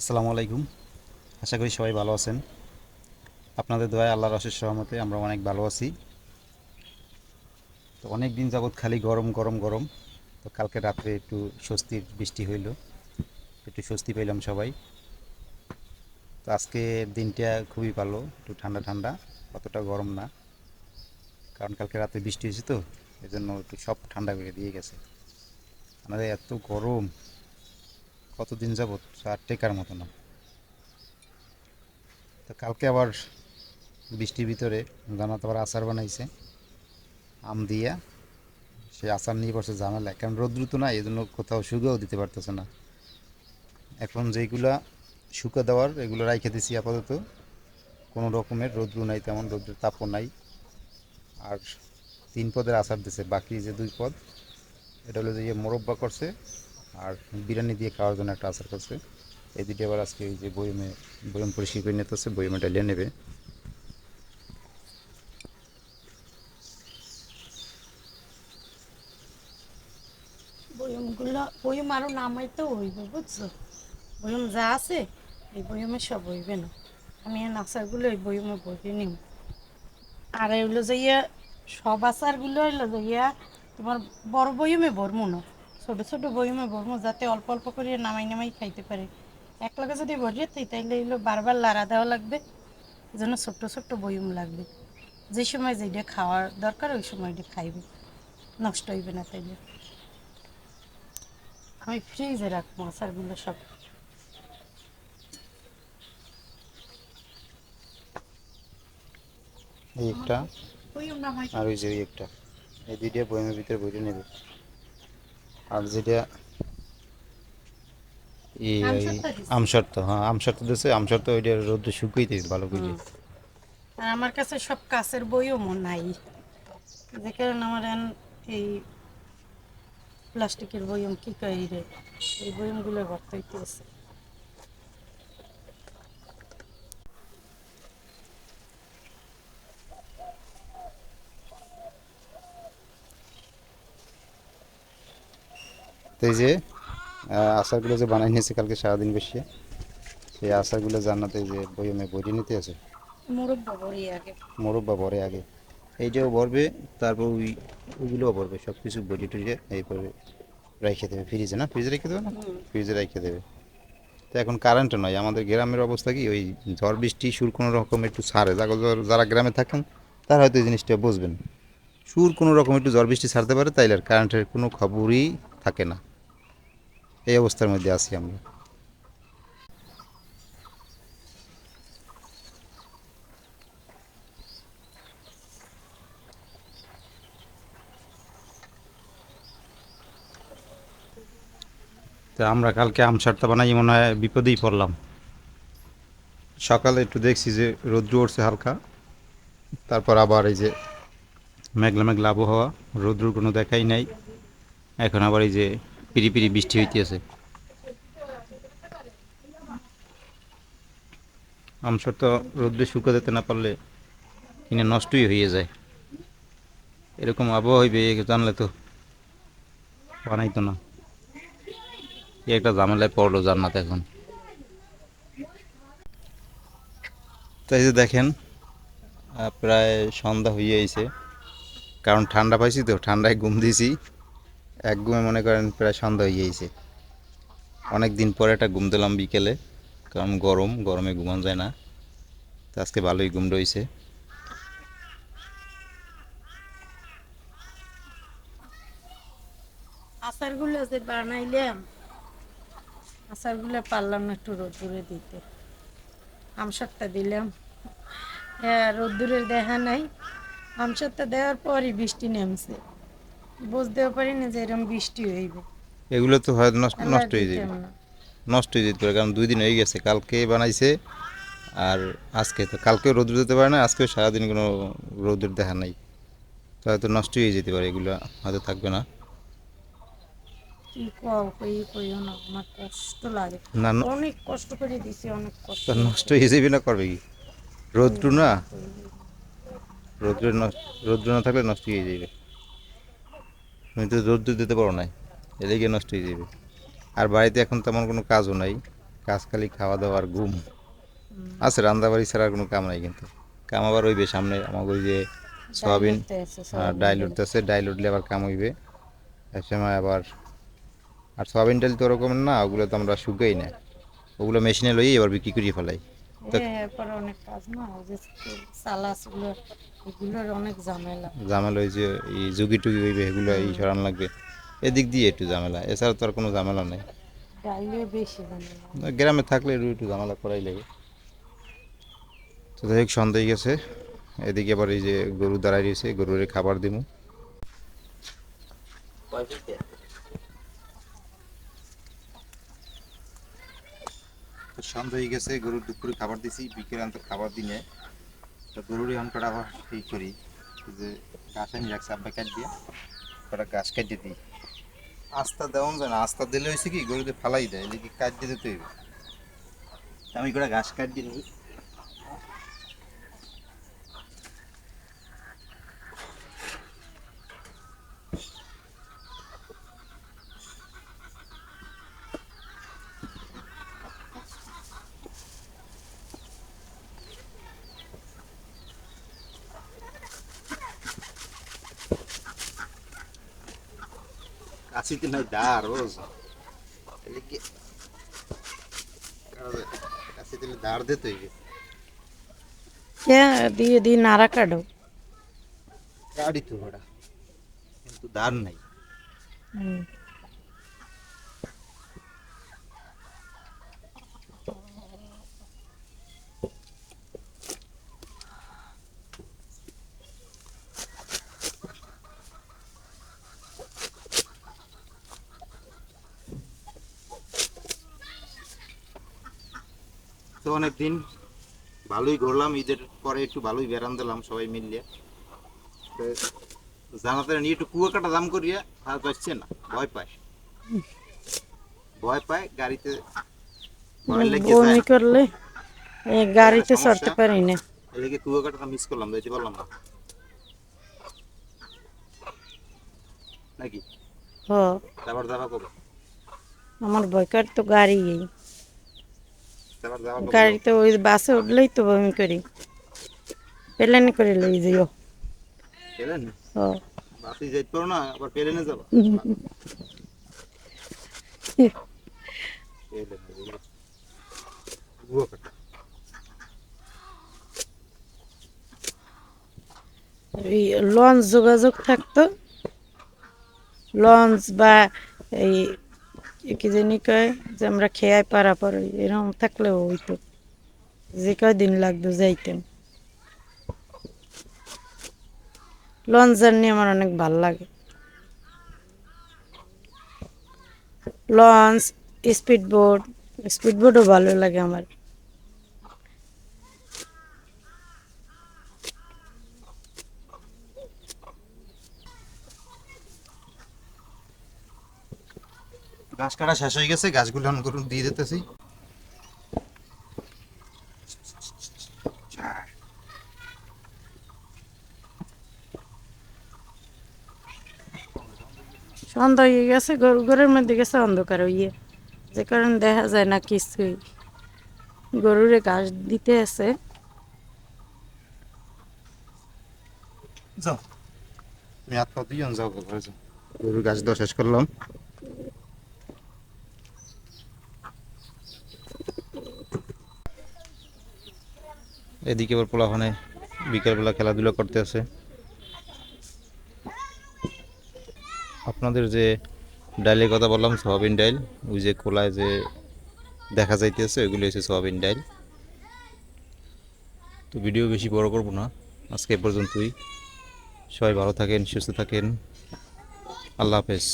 আসসালামু আলাইকুম। আশা করি সবাই ভালো আছেন। আপনাদের দোয়ায় আল্লাহর অশেষ সহমতে আমরা অনেক ভালো আছি। তো অনেক দিন যাবৎ খালি গরম গরম গরম। তো কালকে রাত্রে একটু স্বস্তির বৃষ্টি হইল। একটু স্বস্তি পেলাম সবাই। তো আজকে দিনটা খুবই ভালো, একটু ঠান্ডা ঠান্ডা, অতটা গরম না। কারণ কালকে রাতে বৃষ্টি হয়েছে তো এই জন্য একটু সব ঠান্ডা করে দিয়ে গেছে। আমাদের এত গরম। কতদিন যাবত আর টেকার মতো না। তো কালকে আবার বৃষ্টির ভিতরে জানাতে আবার আচার বানাইছে। আম দিয়া। সে আচার নিয়ে বসে ঝামেলা কারণ রোদ্রু তো না এই জন্য কোথাও শুকাও দিতে পারতেছে না। এখন যেগুলা শুকা দেওয়ার, এগুলো রাইখে দিছি আপাতত। কোনো রকমের রৌদ্রু নাই, তেমন রৌদ্রের তাপও নাই। আর তিন পদের আচার দিছে। বাকি যে দুই পদ, এটা হলো যে মোরব্বা করছে। বিরিয়ানি দিয়ে খাওয়ার জন্য একটা আচার করছে। এই দুটো আবার আজকে ওই যে বইমে, বইম পরিষ্কার করে নিতেছে বইমে ডালিয়ে নেবে। বয়মগুলো বয়ম আরও নামাইতে হইবে, বুঝছ? বয়ম যা আছে, এই বয়মে সব হইবে না। আমি এই আচারগুলো এই বয়মে বইবে নিম আর এগুলো যাইয়া, সব আচারগুলো হইল যাইয়া তোমার বড় বয়মে ভরমু না। ছোট ছোট বয়মে ভরমু যাতে অল্প অল্প করে নামাই নামাই খাইতে পারে। এক লগে যদি ভরিয়ে থাই তাইলে এগুলো বারবার লাড়া দেওয়া লাগবে জন্য ছোট্ট ছোট্ট বয়ম লাগবে। যে সময় যেটা খাওয়ার দরকার ওই সময় এটা খাইবে। নষ্ট হইবে না তাইলে। আমি ফ্রিজে রাখব আচারগুলো সব। এই একটা আর ওই যে একটা। এই দুইটা বইমের ভিতরে বইটা নেবে। আর যেটা এই দিছে। আমসত্ত্ব হ্যাঁ আমসত্ত্ব দিচ্ছে আমসত্ত্ব ওইটা রোদ শুকিয়ে দিয়েছে ভালো করে আর আমার কাছে সব কাছের বইও নাই। যে কারণে আমার এই প্লাস্টিকের বইম কি রে? এই বইমগুলো ভর্তি হইতেছে। তো এই যে আচারগুলো যে বানাই নিয়েছে কালকে সারাদিন বসে সেই আচারগুলো জান্নাতে যে বইমে বইটি নিতে আছে। মোরব্বা ভরে আগে। এইটাও ভরবে তারপর ওই ওইগুলোও ভরবে সব কিছু বডি টুজে এই করে রেখে দেবে। ফ্রিজে না? ফ্রিজে রেখে দেবে না? ফ্রিজে রেখে দেবে। তো এখন কারেন্ট নয় আমাদের গ্রামের অবস্থা কি? ওই ঝড় বৃষ্টি সুর কোনো রকম একটু ছাড়ে। যারা যারা গ্রামে থাকেন তারা হয়তো এই জিনিসটা বুঝবেন। সুর কোনো রকম একটু ঝড় বৃষ্টি ছাড়তে পারে তাইলে আর কারেন্টের কোনো খবরই থাকে না। এই অবস্থার মধ্যে আছি আমরা। তো আমরা কালকে আম সারটা বানাই মনে হয় বিপদেই পড়লাম। সকালে একটু দেখছি যে রৌদ্র উঠছে হালকা তারপর আবার এই যে মেঘলা মেঘলা আবহাওয়া রৌদ্রর কোনো দেখাই নাই। এখন আবার এই যে পিরি পিরি বৃষ্টি হইতেছে। আমসর তো রৌদ্রে শুকা দিতে না পারলে কিনে নষ্টই হয়ে যায়। এরকম আবহাওয়া হইবে জানলে তো বানাইতো না। একটা ঝামেলায় পড়ল জান্নাত এখন। তাই যে দেখেন প্রায় সন্ধ্যা হয়ে আইছে। কারণ ঠান্ডা পাইছি তো, ঠান্ডায় ঘুম দিয়েছি এক ঘুমে মনে করেন প্রায় সন্ধ্যা হয়ে গেছে অনেক দিন পরে একটা ঘুম দিলাম বিকেলে, কারণ গরম, গরমে ঘুমানো যায় না। আজকে ভালোই ঘুম রয়েছে। আচারগুলো যে বানাইলাম, আচারগুলো পারলাম না একটু রোদ্দুরে দিতে। আমসারটা দিলাম। হ্যাঁ রোদ্দুরের দেখা নাই। আমসারটা দেওয়ার পরই বৃষ্টি নেমছে। বুঝতেও পারিনি যে এরকম বৃষ্টি হইবে। এগুলো তো হয় নষ্ট নষ্ট হয়ে যাবে নষ্ট হয়ে যেতে পারে কারণ দুই দিন হয়ে গেছে কালকে বানাইছে আর আজকে তো কালকেও রোদ্র দিতে পারে না আজকেও সারাদিন কোনো রোদ্র দেখা নাই। তো হয়তো নষ্ট হয়ে যেতে পারে এগুলো হয়তো থাকবে না। না না ন- নষ্ট হয়ে যাবে না করবে কি? রৌদ্র না? রৌদ্র রৌদ্র না থাকলে নষ্ট হয়ে যাবে তুমি তো রৌদ্র দিতে পারো না এদিকে নষ্ট হয়ে যাবে। আর বাড়িতে এখন তেমন কোনো কাজও নাই। কাজ খালি খাওয়া দাওয়া আর ঘুম। আছে রান্দাবাড়ি ছাড়া আর কোনো কাম নাই কিন্তু। কাম আবার হইবে সামনে। আমাকে ওই যে সয়াবিন ডাইল উঠতে আছে, আর ডাইল ডাইল। উঠতেছে। ডাইল উঠলে আবার কাম হইবে। এক সময় আবার আর সয়াবিন ডাইল তো ওরকম না ওগুলো তো আমরা শুকাই না। ওগুলো মেশিনে লইয়ে এবার বিক্রি করিয়ে ফেলাই। হ্যাঁ, এরপরে অনেক কাজ না এগুলোর অনেক ঝামেলা। ঝামেলা ওই যে এই জুগি টুগি হইবে এগুলো এই সরান লাগবে। এদিক দিয়ে একটু ঝামেলা এছাড়া তো আর কোনো ঝামেলা নেই। বেশি গ্রামে থাকলে একটু ঝামেলা করাই লাগে। তো যাই হোক সন্দেহ গেছে। এদিকে আবার এই যে গরু দাঁড়াই রয়েছে গরুরে খাবার দিব সন্ধ্যা হয়ে গেছে গরুর দুপুরে খাবার দিছি বিকেলে আমি তো খাবার দিনে। তো গরুর এখন কটা আবার ঠিক করি, যে গাছ আমি রাখছে আব্বা কাট দিয়ে কটা গাছ কাটিয়ে দিই। আস্তা দেওয়া যায় না, আস্তা দিলে হয়েছে কি গরুদের ফালাই দেয়, এদিকে কাট দিতে তৈরি আমি কটা গাছ কাট দিয়ে নিই কাশিতে নাই দাঁড় রোজ এদিকে কাশি দিলে দাঁড় দিতে হইবে কে দিয়ে দিয়ে নাড়া কাটো গাড়ি তো ওটা কিন্তু দাঁড় নাই হুম। তো অনেক দিন ভালোই ঘুরলাম ঈদের পরে একটু ভালোই বেড়ান দিলাম সবাই মিলিয়ে। জানাতে নিয়ে একটু কুয়াকাটা দাম করিয়া আর পাচ্ছে না ভয় পায়। ভয় পায় গাড়িতে বমি করলে গাড়িতে চড়তে পারি না। এদিকে কুয়াকাটাটা মিস করলাম যাইতে পারলাম না। নাকি? হ। তারপর যাবা কবে? আমার বয়কার তো গাড়ি গাড়িতে ওই বাসে উঠলেই তো বমি করি। প্লেনে করে লই যাইও। পেলেন? হ বাসে যাইতে পারো না আবার পেলেনে যাবা? এই লঞ্চ যোগাযোগ থাকতো। লঞ্চ বা এই কি জানি কয় যে আমরা খেয়াই পারা পরে, এরকম থাকলেও হইতো। যে কয়দিন লাগতো যাইতাম লঞ্চ জার্নি আমার অনেক ভালো লাগে। লঞ্চ স্পিড বোট স্পিড বোটও ভালো লাগে আমার। গাছ কাটা শেষ হয়ে গেছে গাছগুলো করুন দিয়ে দিতেছি। সন্ধ্যা হয়ে গেছে গরু ঘরের মধ্যে গেছে অন্ধকার হইয়ে। যে কারণে দেখা যায় না কিছুই। গরুরে ঘাস দিতে আছে। যাও। তুমি হাত পা দুজন যাও গাছ দেওয়া শেষ করলাম। এদিকে আবার পোলাখানে বিকেলবেলা খেলাধুলা করতে আছে। আপনাদের যে ডাইলের কথা বললাম, সোয়াবিন ডাইল, ওই যে কোলায় যে দেখা যাইতেছে, ওইগুলো হচ্ছে সোয়াবিন ডাইল। তো ভিডিও বেশি বড় করব না, আজকে পর্যন্তই। সবাই ভালো থাকেন, সুস্থ থাকেন। আল্লাহ হাফেজ।